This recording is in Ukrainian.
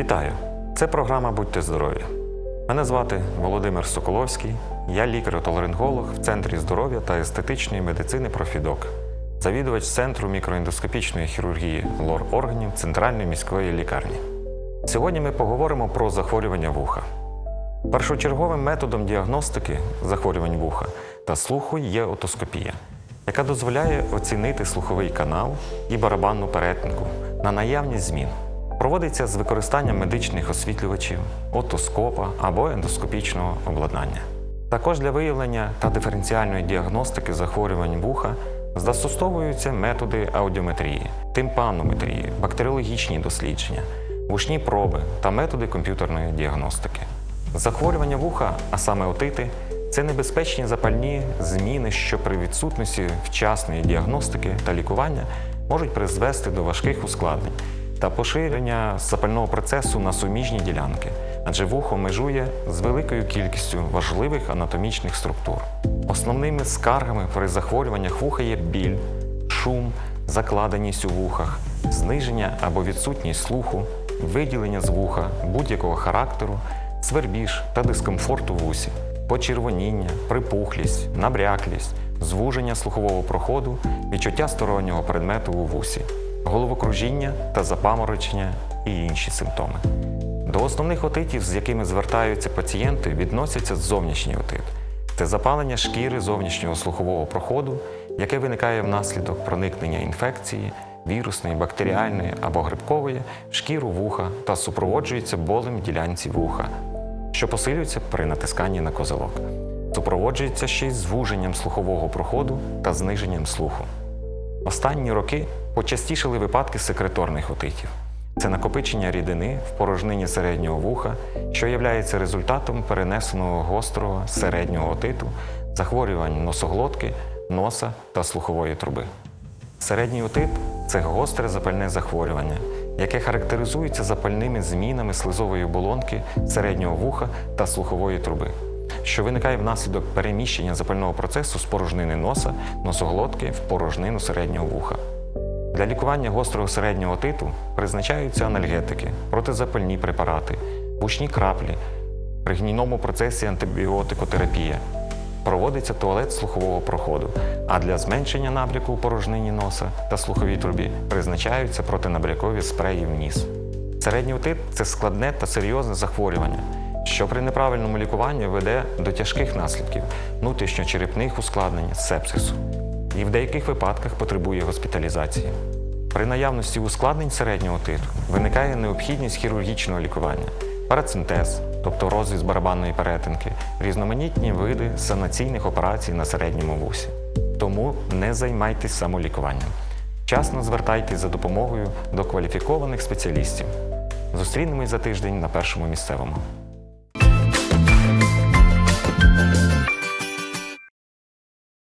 Вітаю! Це програма Будьте здорові. Мене звати Володимир Соколовський, я лікар-отоларинголог в Центрі здоров'я та естетичної медицини Профідок, завідувач Центру мікроендоскопічної хірургії лор органів Центральної міської лікарні. Сьогодні ми поговоримо про захворювання вуха. Першочерговим методом діагностики захворювань вуха та слуху є отоскопія, яка дозволяє оцінити слуховий канал і барабанну перетинку на наявність змін. Проводиться з використанням медичних освітлювачів, отоскопа або ендоскопічного обладнання. Також для виявлення та диференціальної діагностики захворювань вуха застосовуються методи аудіометрії, тимпанометрії, бактеріологічні дослідження, вушні проби та методи комп'ютерної діагностики. Захворювання вуха, а саме отити, це небезпечні запальні зміни, що при відсутності вчасної діагностики та лікування можуть призвести до важких ускладнень та поширення запального процесу на суміжні ділянки, адже вухо межує з великою кількістю важливих анатомічних структур. Основними скаргами при захворюваннях вуха є біль, шум, закладеність у вухах, зниження або відсутність слуху, виділення з вуха будь-якого характеру, свербіж та дискомфорт у вусі, почервоніння, припухлість, набряклість, звуження слухового проходу, відчуття стороннього предмету у вусі, головокружіння та запаморочення і інші симптоми. До основних отитів, з якими звертаються пацієнти, відносяться зовнішній отит. Це запалення шкіри зовнішнього слухового проходу, яке виникає внаслідок проникнення інфекції, вірусної, бактеріальної або грибкової в шкіру вуха та супроводжується болем в ділянці вуха, що посилюється при натисканні на козелок. Супроводжується ще й звуженням слухового проходу та зниженням слуху. Останні роки почастішали випадки секреторних отитів. Це накопичення рідини в порожнині середнього вуха, що є результатом перенесеного гострого середнього отиту, захворювань носоглотки, носа та слухової труби. Середній отит це гостре запальне захворювання, яке характеризується запальними змінами слизової оболонки середнього вуха та слухової труби, що виникає внаслідок переміщення запального процесу з порожнини носа, носоглотки в порожнину середнього вуха. Для лікування гострого середнього отиту призначаються анальгетики, протизапальні препарати, вушні краплі, при гнійному процесі антибіотикотерапія. Проводиться туалет слухового проходу, а для зменшення набряку у порожнині носа та слуховій трубі призначаються протинабрякові спреї в ніс. Середній отит це складне та серйозне захворювання, що при неправильному лікуванні веде до тяжких наслідків внутрішньочерепних ускладнень сепсису і в деяких випадках потребує госпіталізації. При наявності ускладнень середнього титу виникає необхідність хірургічного лікування, парацинтез, тобто розріз барабанної перетинки, різноманітні види санаційних операцій на середньому вусі. Тому не займайтесь самолікуванням. Вчасно звертайтесь за допомогою до кваліфікованих спеціалістів. Зустрінемось за тиждень на першому місцевому.